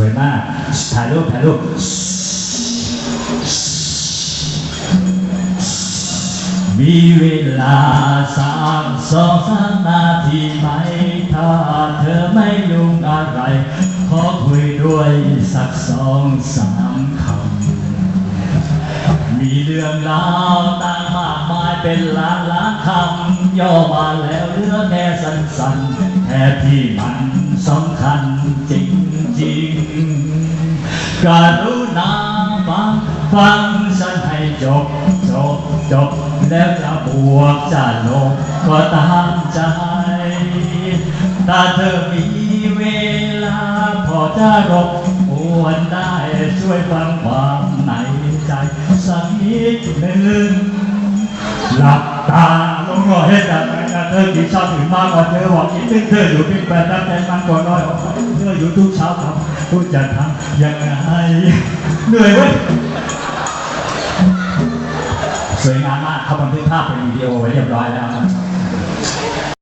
วยมากถ่ายรูปถ่ายรูปมีเวลาสามสองสามนาทีไหม ถ้าเธอไม่ยุ่งอะไร ขอคุยด้วยสักสองสามคำ มีเรื่องราวต่างมากมายเป็นล้านล้านคำ ย่อมาแล้วเหลือแค่สั้นๆแค่ที่มันสำคัญจริง กรุณาฟังฟังฉันให้จบจบจบแล้วจะบวกจะลบก็ตามใจถ้าเธอมีเวลา พอจะรบกวนได้ช่วยฟังความในใจสักนิดหนึ่งหลับ อกี่ชอบถึงมาก่อนเธอบอกคิดถึงเธออยู่เพียงแปดตั้งแต่มันก่อนน้อยออกเธออยู่ทุกเช้าครับพูดจะทำยังไงเหนื่อยเว้ยสวยงามมากเขาบันทึกภาพเป็นวิดีโอไว้เรียบร้อยแล้วครับ